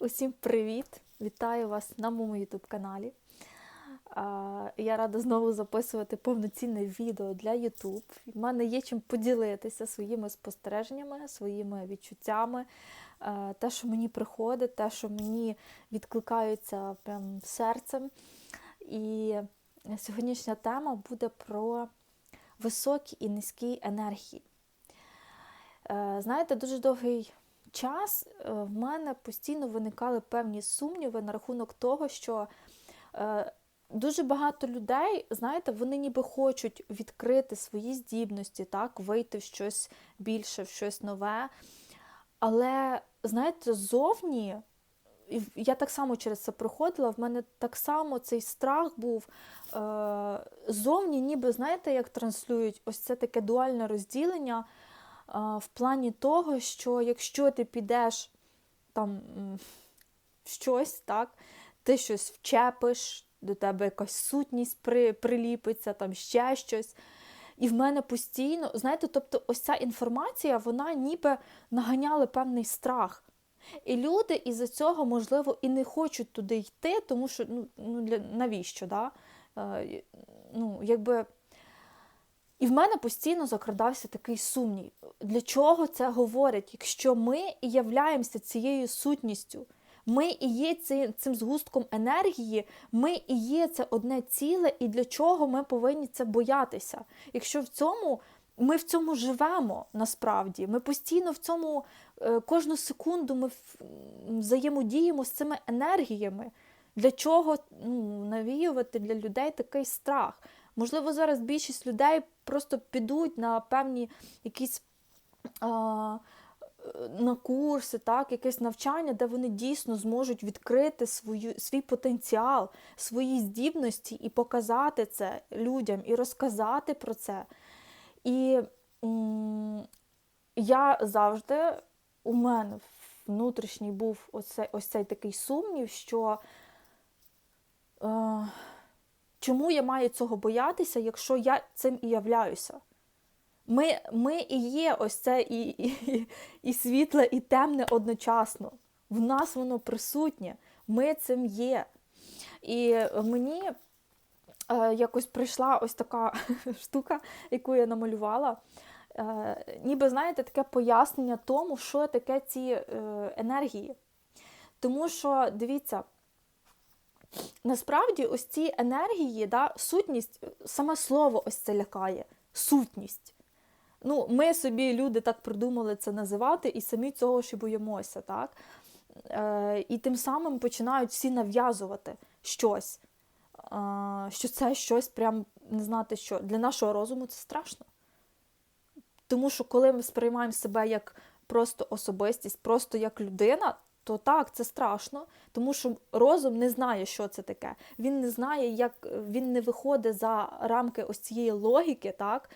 Усім привіт! Вітаю вас на моєму YouTube каналі. Я рада знову записувати повноцінне відео для YouTube. У мене є чим поділитися своїми спостереженнями, своїми відчуттями, те, що мені приходить, те, що мені відкликається прям серцем. І сьогоднішня тема буде про високі і низькі енергії. Е, знаєте, дуже довгий час е, в мене постійно виникали певні сумніви на рахунок того, що е, дуже багато людей, знаєте, вони ніби хочуть відкрити свої здібності, так, вийти в щось більше, в щось нове. Але, знаєте, зовні. Я так само через це проходила, в мене так само цей страх був е, зовні, ніби, знаєте, як транслюють ось це таке дуальне розділення в плані того, що якщо ти підеш там в щось, так, ти щось вчепиш, до тебе якась сутність при, приліпиться, там ще щось. І в мене постійно, знаєте, тобто ось ця інформація, вона ніби наганяла певний страх. І люди із-за цього, можливо, і не хочуть туди йти, тому що ну, ну для навіщо? да? Е, ну, якби і в мене постійно закрадався такий сумнів. Для чого це говорять? Якщо ми і являємося цією сутністю, ми і є цим згустком енергії, ми і є це одне ціле, і для чого ми повинні це боятися? Якщо в цьому ми в цьому живемо насправді, ми постійно в цьому е, кожну секунду ми взаємодіємо з цими енергіями. Для чого ну, навіювати для людей такий страх? Можливо, зараз більшість людей просто підуть на певні якісь на курси, так, якесь навчання, де вони дійсно зможуть відкрити свою, свій потенціал, свої здібності і показати це людям, і розказати про це. І м я завжди, у мене внутрішній був оцей, ось цей такий сумнів, що. Е Чому я маю цього боятися, якщо я цим і являюся? Ми ми і є ось це і, і, і світле, і темне одночасно. В нас воно присутнє, ми цим є. І мені е, якось прийшла ось така штука, яку я намалювала. Е, ніби, знаєте, таке пояснення тому, що таке ці е, енергії. Тому що, дивіться, Насправді, ось ці енергії, да, сутність, саме слово ось це лякає. Сутність. Ну, Ми собі, люди, так придумали це називати, і самі цього ще боїмося. так? Е, І тим самим починають всі нав'язувати щось. Е, Що це щось, прям не знати що. Для нашого розуму це страшно. Тому що коли ми сприймаємо себе як просто особистість, просто як людина, то так, це страшно, тому що розум не знає, що це таке. Він не знає, як він не виходить за рамки ось цієї логіки, так?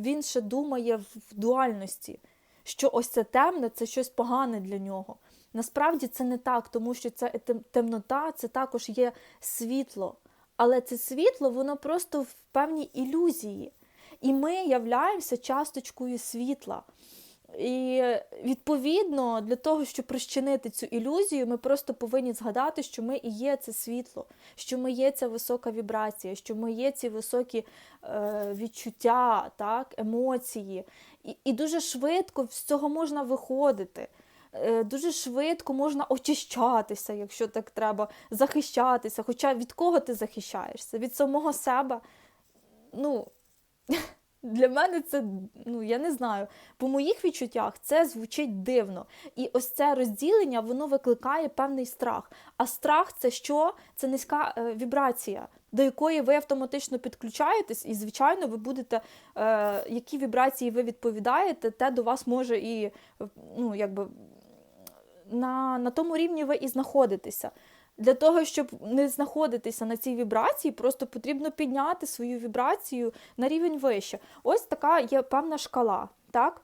він ще думає в дуальності, що ось це темне, це щось погане для нього. Насправді це не так, тому що це темнота, це також є світло. Але це світло, воно просто в певній ілюзії. І ми являємося часточкою світла. І відповідно для того, щоб розчинити цю ілюзію, ми просто повинні згадати, що ми і є це світло, що ми є ця висока вібрація, що ми є ці високі е, відчуття, так, емоції. І, і дуже швидко з цього можна виходити. Е, дуже швидко можна очищатися, якщо так треба, захищатися. Хоча від кого ти захищаєшся? Від самого себе. Ну, Для мене це, ну я не знаю, по моїх відчуттях це звучить дивно. І ось це розділення воно викликає певний страх. А страх це що? Це низька е, вібрація, до якої ви автоматично підключаєтесь, і, звичайно, ви будете, е, які вібрації ви відповідаєте, те до вас може і ну, якби, на, на тому рівні ви і знаходитеся. Для того, щоб не знаходитися на цій вібрації, просто потрібно підняти свою вібрацію на рівень вище. Ось така є певна шкала. так?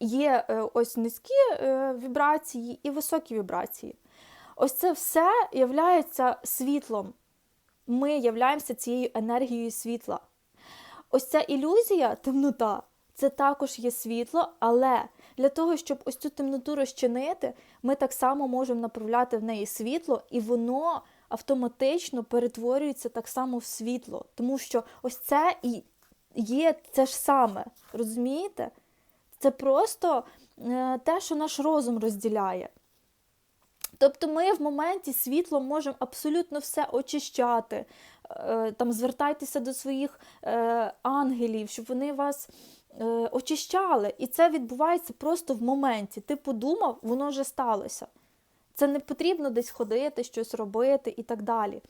Є е, ось низькі е, вібрації і високі вібрації. Ось це все є світлом. Ми являємося цією енергією світла. Ось ця ілюзія, темнота, це також є світло, але Для того, щоб ось цю темноту розчинити, ми так само можемо направляти в неї світло, і воно автоматично перетворюється так само в світло. Тому що ось це і є це ж саме. Розумієте? Це просто е, те, що наш розум розділяє. Тобто ми в моменті світлом можемо абсолютно все очищати, е, там звертайтеся до своїх е, ангелів, щоб вони вас очищали. І це відбувається просто в моменті. Ти подумав, воно вже сталося. Це не потрібно десь ходити, щось робити і так далі.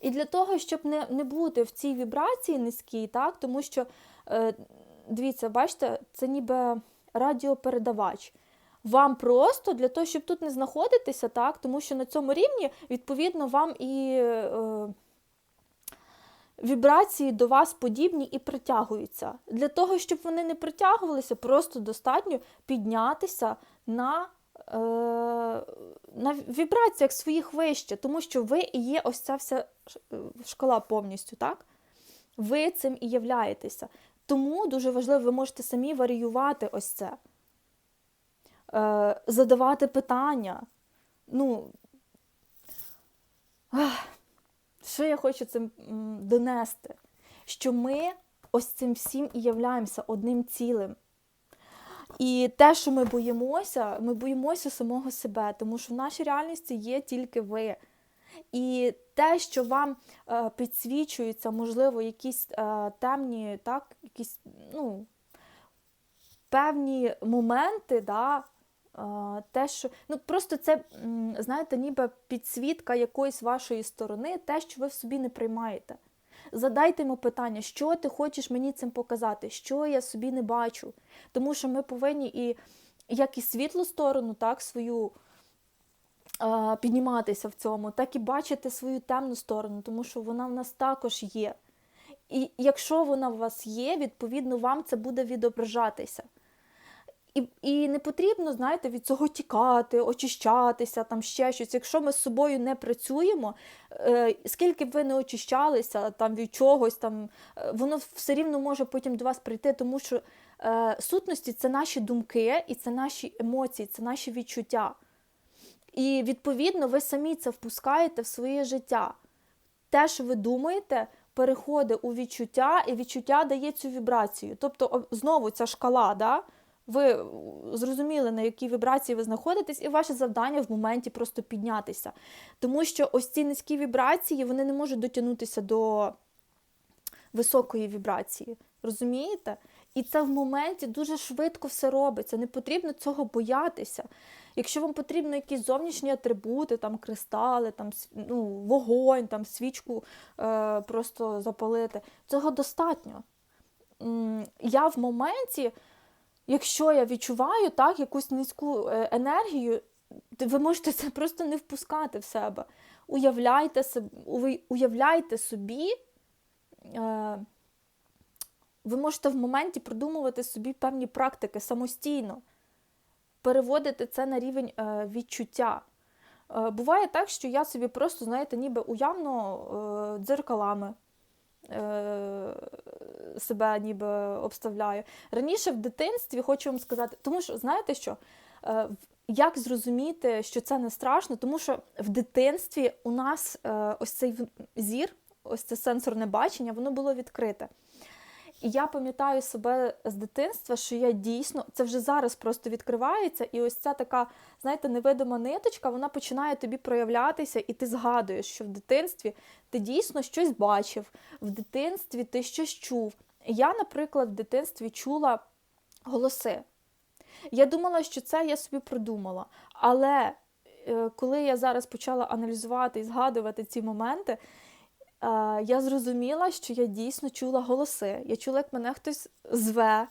І для того, щоб не не бути в цій вібрації низькій, так, тому що, е, дивіться, бачите, це ніби радіопередавач. Вам просто для того, щоб тут не знаходитися, так, тому що на цьому рівні, відповідно, вам і е, вібрації до вас подібні і притягуються. Для того, щоб вони не притягувалися, просто достатньо піднятися на е, на вібраціях своїх вище, тому що ви і є ось ця вся шкала повністю, так? Ви цим і являєтеся. Тому дуже важливо, ви можете самі варіювати ось це. Е, задавати питання. Ну, що я хочу цим донести? Що ми ось цим всім і являємося одним цілим. І те, що ми боїмося, ми боїмося самого себе, тому що в нашій реальності є тільки ви. І те, що вам е, підсвічуються, можливо, якісь е, темні, так, якісь ну, певні моменти, да, те, що ну просто це, знаєте, ніби підсвітка якоїсь вашої сторони, те, що ви в собі не приймаєте. Задайте йому питання, що ти хочеш мені цим показати, що я собі не бачу. Тому що ми повинні і як і світлу сторону, так, свою е, підніматися в цьому, так і бачити свою темну сторону, тому що вона в нас також є. І якщо вона в вас є, відповідно, вам це буде відображатися. І і не потрібно, знаєте, від цього тікати, очищатися, там ще щось. Якщо ми з собою не працюємо, е, скільки б ви не очищалися там від чогось, там, е, воно все рівно може потім до вас прийти, тому що е, сутності це наші думки, і це наші емоції, це наші відчуття. І відповідно ви самі це впускаєте в своє життя. Те, що ви думаєте, переходить у відчуття, і відчуття дає цю вібрацію. Тобто, знову ця шкала. да? Ви зрозуміли, на якій вібрації ви знаходитесь, і ваше завдання в моменті просто піднятися. Тому що ось ці низькі вібрації вони не можуть дотягнутися до високої вібрації. Розумієте? І це в моменті дуже швидко все робиться. Не потрібно цього боятися. Якщо вам потрібні якісь зовнішні атрибути, там кристали, там ну, вогонь, там свічку е, просто запалити, цього достатньо. Я в моменті якщо я відчуваю так, якусь низьку е, енергію, ви можете це просто не впускати в себе. Уявляйте уявляйте собі, е, ви можете в моменті продумувати собі певні практики самостійно, переводити це на рівень е, відчуття. Буває так, що я собі просто, знаєте, ніби уявно дзеркалами себе ніби обставляю. Раніше в дитинстві хочу вам сказати, тому що знаєте що? Е, як зрозуміти, що це не страшно? Тому що в дитинстві у нас е, ось цей зір, ось це сенсорне бачення, воно було відкрите. І я пам'ятаю себе з дитинства, що я дійсно це вже зараз просто відкривається, і ось ця така, знаєте, невидима ниточка, вона починає тобі проявлятися, і ти згадуєш, що в дитинстві ти дійсно щось бачив, в дитинстві ти щось чув. Я, наприклад, в дитинстві чула голоси. Я думала, що це я собі придумала. Але е, коли я зараз почала аналізувати і згадувати ці моменти, я зрозуміла, що я дійсно чула голоси. Я чула, як мене хтось зве.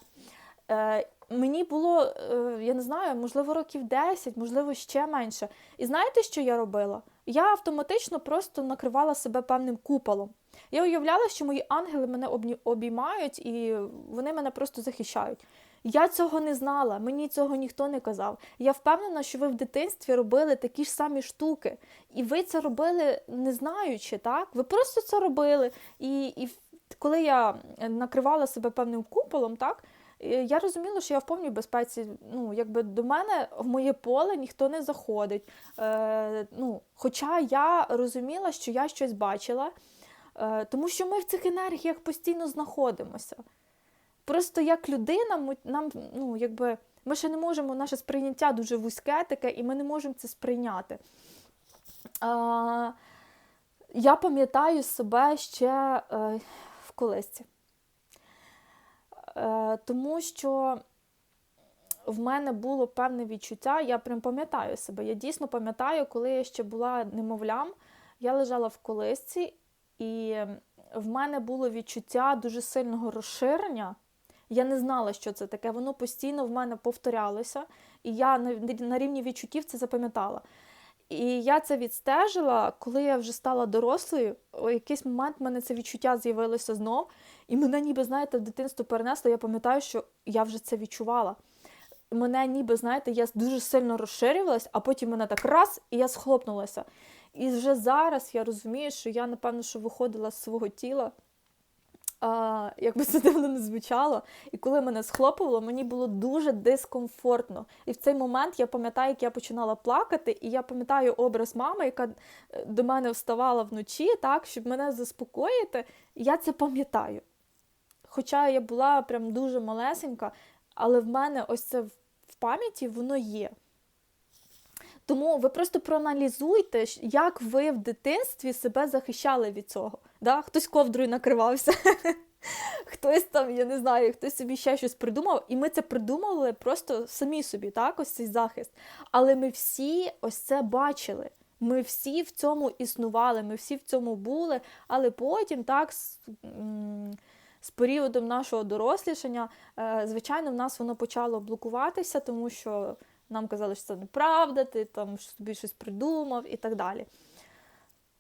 Е, мені було, е, я не знаю, можливо, років 10, можливо, ще менше. І знаєте, що я робила? Я автоматично просто накривала себе певним куполом. Я уявляла, що мої ангели мене обіймають і вони мене просто захищають. Я цього не знала, мені цього ніхто не казав. Я впевнена, що ви в дитинстві робили такі ж самі штуки, і ви це робили не знаючи, так? Ви просто це робили. І і коли я накривала себе певним куполом, так, я розуміла, що я в повній безпеці. Ну, якби до мене в моє поле ніхто не заходить. Е, ну, Хоча я розуміла, що я щось бачила, е, тому що ми в цих енергіях постійно знаходимося. Просто як людина, нам, ну, якби, ми ще не можемо, наше сприйняття дуже вузьке таке, і ми не можемо це сприйняти. Е, я пам'ятаю себе ще е, в колисці. Е, тому що в мене було певне відчуття, я прям пам'ятаю себе. Я дійсно пам'ятаю, коли я ще була немовлям, я лежала в колисці, і в мене було відчуття дуже сильного розширення. Я не знала, що це таке. Воно постійно в мене повторялося, і я на рівні відчуттів це запам'ятала. І я це відстежила, коли я вже стала дорослою. У якийсь момент в мене це відчуття з'явилося знов, і мене, ніби, знаєте, в дитинство перенесло. Я пам'ятаю, що я вже це відчувала. Мене, ніби, знаєте, я дуже сильно розширювалась, а потім мене так раз, і я схлопнулася. І вже зараз я розумію, що я, напевно, що виходила з свого тіла а, як би це дивно не звучало. І коли мене схлопувало, мені було дуже дискомфортно. І в цей момент я пам'ятаю, як я починала плакати, і я пам'ятаю образ мами, яка е, до мене вставала вночі, так, щоб мене заспокоїти. Я це пам'ятаю. Хоча я була прям дуже малесенька, але в мене ось це в пам'яті воно є. Тому ви просто проаналізуйте, як ви в дитинстві себе захищали від цього. Да? Хтось ковдрою накривався, хтось там, я не знаю, хтось собі ще щось придумав, і ми це придумали просто самі собі, так, ось цей захист. Але ми всі ось це бачили. Ми всі в цьому існували, ми всі в цьому були, але потім, так, з, періодом нашого дорослішання, е, звичайно, в нас воно почало блокуватися, тому що нам казали, що це неправда, ти там собі щось придумав і так далі.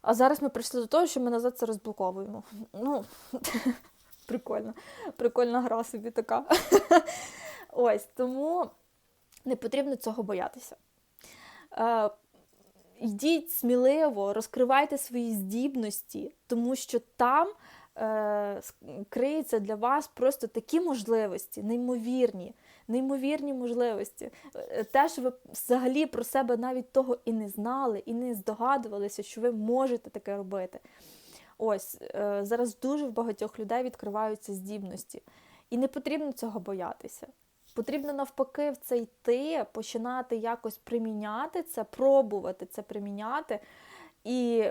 А зараз ми прийшли до того, що ми назад це розблоковуємо. Ну, прикольно, прикольна гра собі така. Ось, тому не потрібно цього боятися. Е, Йдіть сміливо, розкривайте свої здібності, тому що там е, криються для вас просто такі можливості, неймовірні неймовірні можливості. Е, те, що ви взагалі про себе навіть того і не знали, і не здогадувалися, що ви можете таке робити. Ось е, зараз дуже в багатьох людей відкриваються здібності. І не потрібно цього боятися. Потрібно навпаки в це йти, починати якось приміняти це, пробувати це приміняти. І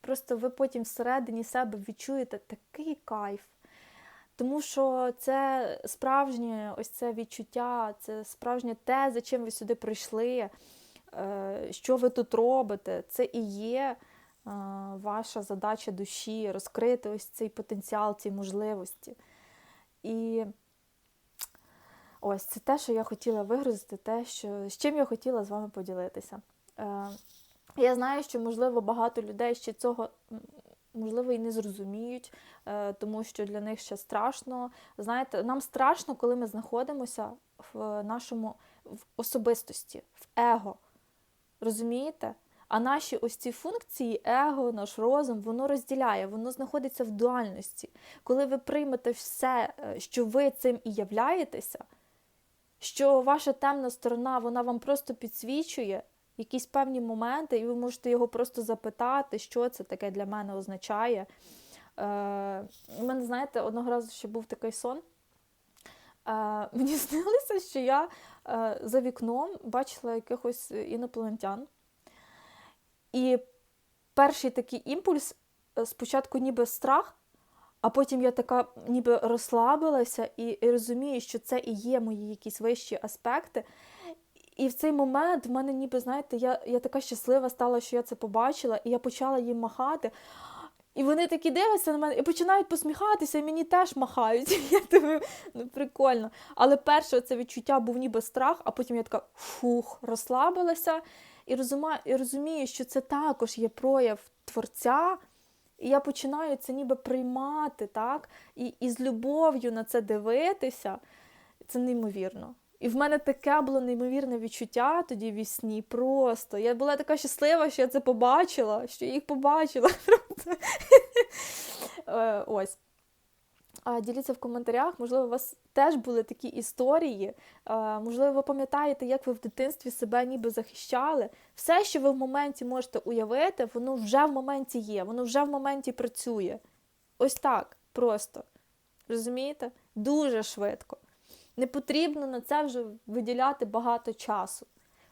просто ви потім всередині себе відчуєте такий кайф. Тому що це справжнє ось це відчуття, це справжнє те, за чим ви сюди прийшли, е, що ви тут робите. Це і є е, ваша задача душі розкрити ось цей потенціал, ці можливості. І ось це те, що я хотіла вигрузити, те, що, з чим я хотіла з вами поділитися. Е, я знаю, що, можливо, багато людей ще цього можливо, і не зрозуміють, е, тому що для них ще страшно. Знаєте, нам страшно, коли ми знаходимося в нашому в особистості, в его. Розумієте? А наші ось ці функції, его, наш розум, воно розділяє, воно знаходиться в дуальності. Коли ви приймете все, е, що ви цим і являєтеся, що ваша темна сторона, вона вам просто підсвічує, якісь певні моменти, і ви можете його просто запитати, що це таке для мене означає. Е, У мене, знаєте, одного разу ще був такий сон. Е, Мені снилося, що я е, за вікном бачила якихось інопланетян. І перший такий імпульс е, спочатку ніби страх, а потім я така ніби розслабилася і, і розумію, що це і є мої якісь вищі аспекти. І в цей момент в мене ніби, знаєте, я я така щаслива стала, що я це побачила, і я почала їм махати. І вони такі дивляться на мене і починають посміхатися, і мені теж махають. Я думаю, ну прикольно. Але перше це відчуття був ніби страх, а потім я така фух, розслабилася і розумію, що це також є прояв творця. І я починаю це ніби приймати, так? І, і з любов'ю на це дивитися. Це неймовірно. І в мене таке було неймовірне відчуття тоді в сні. Просто. Я була така щаслива, що я це побачила, що я їх побачила. Е, ось. А, Діліться в коментарях, можливо, у вас теж були такі історії. Е, Можливо, ви пам'ятаєте, як ви в дитинстві себе ніби захищали. Все, що ви в моменті можете уявити, воно вже в моменті є, воно вже в моменті працює. Ось так просто. Розумієте? Дуже швидко. Не потрібно на це вже виділяти багато часу.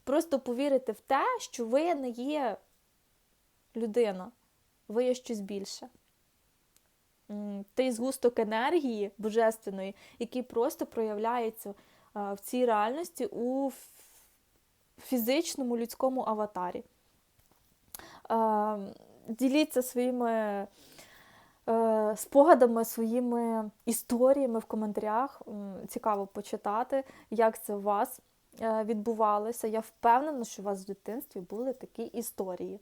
Просто повірити в те, що ви не є людина, ви є щось більше. Той згусток енергії божественної, який просто проявляється в цій реальності у фізичному людському аватарі. Е, Діліться своїми спогадами, своїми історіями в коментарях. Цікаво почитати, як це у вас е, відбувалося. Я впевнена, що у вас в дитинстві були такі історії.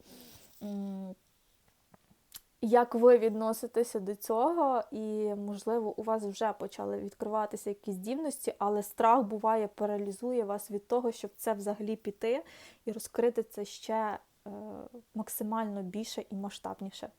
Як ви відноситеся до цього, і, можливо, у вас вже почали відкриватися якісь здібності, але страх буває паралізує вас від того, щоб це взагалі піти і розкрити це ще е, максимально більше і масштабніше.